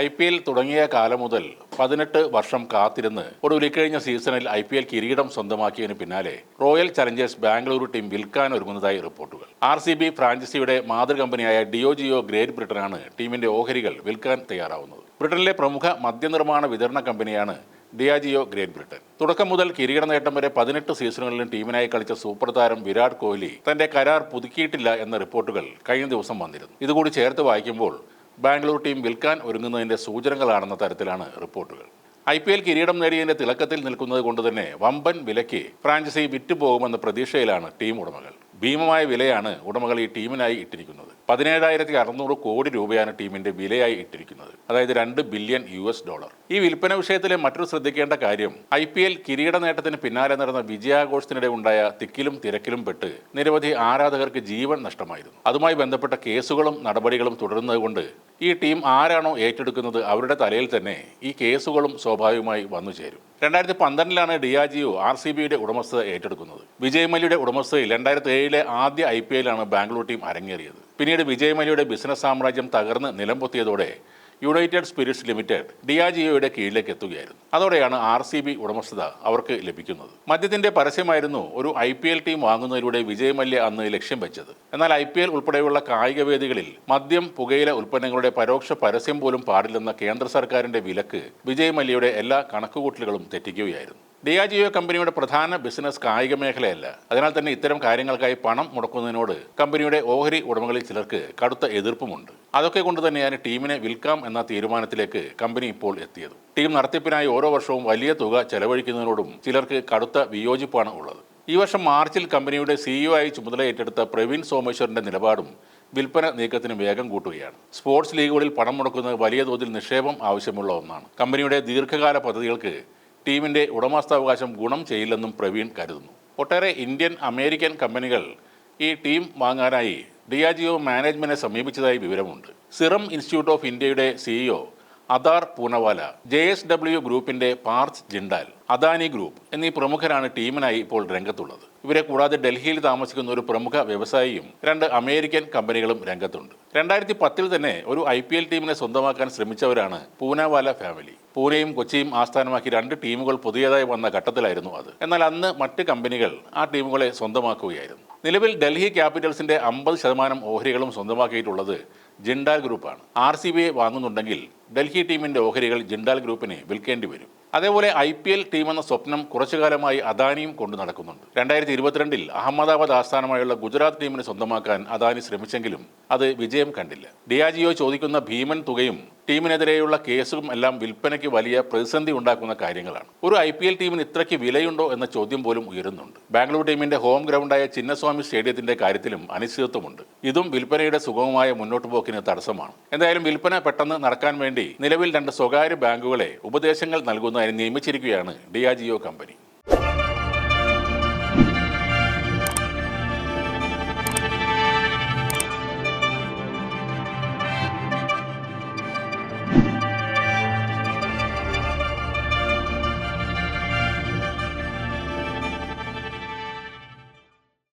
I P L തുടങ്ങിയ കാലം മുതൽ പതിനെട്ട് വർഷം കാത്തിരുന്ന് ഒടുവിൽ ഇക്കഴിഞ്ഞ സീസണിൽ ഐ പി എൽ കിരീടം സ്വന്തമാക്കിയതിന് പിന്നാലെ റോയൽ ചലഞ്ചേഴ്സ് ബാംഗ്ലൂരു ടീം വിൽക്കാൻ ഒരുങ്ങുന്നതായി റിപ്പോർട്ടുകൾ. ആർ സി ബി ഫ്രാഞ്ചൈസിയുടെ മാതൃകമ്പനിയായ ഡിയോജിയോ ഗ്രേറ്റ് ബ്രിട്ടനാണ് ടീമിന്റെ ഓഹരികൾ വിൽക്കാൻ തയ്യാറാവുന്നത്. ബ്രിട്ടനിലെ പ്രമുഖ മദ്യനിർമ്മാണ വിതരണ കമ്പനിയാണ് ഡിയാജിയോ ഗ്രേറ്റ് ബ്രിട്ടൻ. തുടക്കം മുതൽ കിരീട നേട്ടം വരെ പതിനെട്ട് സീസണുകളിലും ടീമിനായി കളിച്ച സൂപ്പർ താരം വിരാട് കോഹ്ലി തന്റെ കരാർ പുതുക്കിയിട്ടില്ല എന്ന റിപ്പോർട്ടുകൾ കഴിഞ്ഞ ദിവസം വന്നിരുന്നു. ഇതുകൂടി ചേർത്ത് വായിക്കുമ്പോൾ ബാംഗ്ലൂർ ടീം വിൽക്കാൻ ഒരുങ്ങുന്നതിന്റെ സൂചനകളാണെന്ന തരത്തിലാണ് റിപ്പോർട്ടുകൾ. ഐ പി എൽ കിരീടം നേടിയതിന്റെ തിളക്കത്തിൽ നിൽക്കുന്നത് കൊണ്ട് തന്നെ വമ്പൻ വിലയ്ക്ക് ഫ്രാഞ്ചൈസി വിറ്റുപോകുമെന്ന പ്രതീക്ഷയിലാണ് ടീം ഉടമകൾ. ഭീമമായ വിലയാണ് ഉടമകൾ ഈ ടീമിനായി ഇട്ടിരിക്കുന്നത്. പതിനേഴായിരത്തി അറുന്നൂറ് കോടി രൂപയാണ് ടീമിന്റെ വിലയായി ഇട്ടിരിക്കുന്നത്. അതായത് രണ്ട് ബില്യൺ യു എസ് ഡോളർ. ഈ വിൽപ്പന വിഷയത്തിലെ മറ്റൊരു ശ്രദ്ധിക്കേണ്ട കാര്യം ഐ പി എൽ കിരീട നേട്ടത്തിന് പിന്നാലെ നടന്ന വിജയാഘോഷത്തിനിടെ ഉണ്ടായ തിക്കിലും തിരക്കിലും പെട്ട് നിരവധി ആരാധകർക്ക് ജീവൻ നഷ്ടമായിരുന്നു. അതുമായി ബന്ധപ്പെട്ട കേസുകളും നടപടികളും തുടരുന്നതുകൊണ്ട് ഈ ടീം ആരാണോ ഏറ്റെടുക്കുന്നത് അവരുടെ തലയിൽ തന്നെ ഈ കേസുകളും സ്വാഭാവികമായി വന്നു ചേരും രണ്ടായിരത്തി പന്ത്രണ്ടിലാണ് ഡിയാജിയോ ആർ സി ബിയുടെ ഉടമസ്ഥത ഏറ്റെടുക്കുന്നത്. വിജയ് മല്യയുടെ ഉടമസ്ഥതയിൽ രണ്ടായിരത്തി ഏഴിലെ ആദ്യ ഐ പി എല്ലാണ് ബാംഗ്ലൂർ ടീം അരങ്ങേറിയത്. പിന്നീട് വിജയ് മല്യയുടെ ബിസിനസ് സാമ്രാജ്യം തകർന്ന് നിലംപൊത്തിയതോടെ യുണൈറ്റഡ് സ്പിരിറ്റ്സ് ലിമിറ്റഡ് ഡിയാജിയോയുടെ കീഴിലേക്ക് എത്തുകയായിരുന്നു. അതോടെയാണ് ആർ സി ബി ഉടമസ്ഥത അവർക്ക് ലഭിക്കുന്നത്. മദ്യത്തിന്റെ പരസ്യമായിരുന്നു ഒരു ഐ പി എൽ ടീം വാങ്ങുന്നതിലൂടെ വിജയ് മല്യ അന്ന് ലക്ഷ്യം വെച്ചത്. എന്നാൽ ഐ പി എൽ ഉൾപ്പെടെയുള്ള കായിക വേദികളിൽ മദ്യം പുകയില ഉൽപ്പന്നങ്ങളുടെ പരോക്ഷ പരസ്യം പോലും പാടില്ലെന്ന കേന്ദ്ര സർക്കാരിന്റെ വിലക്ക് വിജയ് മല്യയുടെ എല്ലാ കണക്കുകൂട്ടലുകളും തെറ്റിക്കുകയായിരുന്നു. ഡിയാജിയോ കമ്പനിയുടെ പ്രധാന ബിസിനസ് കായിക മേഖലയല്ല. അതിനാൽ തന്നെ ഇത്തരം കാര്യങ്ങൾക്കായി പണം മുടക്കുന്നതിനോട് കമ്പനിയുടെ ഓഹരി ഉടമകളിൽ ചിലർക്ക് കടുത്ത എതിർപ്പുമുണ്ട്. അതൊക്കെ കൊണ്ട് തന്നെയാണ് ടീമിനെ വിൽക്കാം എന്ന തീരുമാനത്തിലേക്ക് കമ്പനി ഇപ്പോൾ എത്തിയത്. ടീം നടത്തിപ്പിനായി ഓരോ വർഷവും വലിയ തുക ചെലവഴിക്കുന്നതിനോടും ചിലർക്ക് കടുത്ത വിയോജിപ്പാണ് ഉള്ളത്. ഈ വർഷം മാർച്ചിൽ കമ്പനിയുടെ സിഇഒ ആയി ചുമതല ഏറ്റെടുത്ത പ്രവീൺ സോമേശ്വറിന്റെ നിലപാടും വിൽപ്പന നീക്കത്തിന് വേഗം കൂട്ടുകയാണ്. സ്പോർട്സ് ലീഗുകളിൽ പണം മുടക്കുന്നത് വലിയ തോതിൽ നിക്ഷേപം ആവശ്യമുള്ള ഒന്നാണ്. കമ്പനിയുടെ ദീർഘകാല പദ്ധതികൾക്ക് ടീമിന്റെ ഉടമസ്ഥാവകാശം ഗുണം ചെയ്യില്ലെന്നും പ്രവീൺ കരുതുന്നു. ഒട്ടേറെ ഇന്ത്യൻ അമേരിക്കൻ കമ്പനികൾ ഈ ടീം വാങ്ങാനായി ഡിയാജിയോ മാനേജ്മെന്റിനെ സമീപിച്ചതായി വിവരമുണ്ട്. സിറം ഇൻസ്റ്റിറ്റ്യൂട്ട് ഓഫ് ഇന്ത്യയുടെ CEO Adar Poonawalla J S W ഗ്രൂപ്പിന്റെ പാർച്ച് ജിണ്ടാൽ അദാനി ഗ്രൂപ്പ് എന്നീ പ്രമുഖരാണ് ടീമിനായി ഇപ്പോൾ രംഗത്തുള്ളത്. ഇവരെ കൂടാതെ ഡൽഹിയിൽ താമസിക്കുന്ന ഒരു പ്രമുഖ വ്യവസായിയും രണ്ട് അമേരിക്കൻ കമ്പനികളും രംഗത്തുണ്ട്. രണ്ടായിരത്തി പത്തിൽ തന്നെ ഒരു ഐ പി എൽ ടീമിനെ സ്വന്തമാക്കാൻ ശ്രമിച്ചവരാണ് പൂനവാല ഫാമിലി. പൂനെയും കൊച്ചിയും ആസ്ഥാനമാക്കി രണ്ട് ടീമുകൾ പുതിയതായി വന്ന ഘട്ടത്തിലായിരുന്നു അത്. എന്നാൽ അന്ന് മറ്റ് കമ്പനികൾ ആ ടീമുകളെ സ്വന്തമാക്കുകയായിരുന്നു. നിലവിൽ ഡൽഹി ക്യാപിറ്റൽസിന്റെ അമ്പത് ശതമാനം ഓഹരികളും സ്വന്തമാക്കിയിട്ടുള്ളത് ജിണ്ടാൽ ഗ്രൂപ്പാണ്. ആർ സി ബിയെ വാങ്ങുന്നുണ്ടെങ്കിൽ ഡൽഹി ടീമിന്റെ ഓഹരികൾ ജിണ്ടാൽ ഗ്രൂപ്പിനെ വിൽക്കേണ്ടി വരും. അതേപോലെ ഐ പി എൽ ടീമെന്ന സ്വപ്നം കുറച്ചുകാലമായി അദാനിയും കൊണ്ടു നടക്കുന്നുണ്ട്. രണ്ടായിരത്തി ഇരുപത്തിരണ്ടിൽ അഹമ്മദാബാദ് ആസ്ഥാനമായുള്ള ഗുജറാത്ത് ടീമിനെ സ്വന്തമാക്കാൻ അദാനി ശ്രമിച്ചെങ്കിലും അത് വിജയം കണ്ടില്ല. ഡിയാജിയോ ചോദിക്കുന്ന ഭീമൻ തുകയും ടീമിനെതിരെയുള്ള കേസും എല്ലാം വിൽപ്പനയ്ക്ക് വലിയ പ്രതിസന്ധി ഉണ്ടാക്കുന്ന കാര്യങ്ങളാണ്. ഒരു ഐ പി എൽ ടീമിന് ഇത്രയ്ക്ക് വിലയുണ്ടോ എന്ന ചോദ്യം പോലും ഉയരുന്നുണ്ട്. ബാംഗ്ലൂർ ടീമിന്റെ ഹോം ഗ്രൗണ്ടായ ചിന്നസ്വാമി സ്റ്റേഡിയത്തിന്റെ കാര്യത്തിലും അനിശ്ചിതത്വമുണ്ട്. ഇതും വിൽപ്പനയുടെ സുഗമമായ മുന്നോട്ടു പോക്കിന് തടസ്സമാണ്. എന്തായാലും വിൽപ്പന പെട്ടെന്ന് നടക്കാൻ വേണ്ടി നിലവിൽ രണ്ട് സ്വകാര്യ ബാങ്കുകളെ ഉപദേശങ്ങൾ നൽകുന്നതിന് നിയമിച്ചിരിക്കുകയാണ് ഡിയാജിയോ കമ്പനി.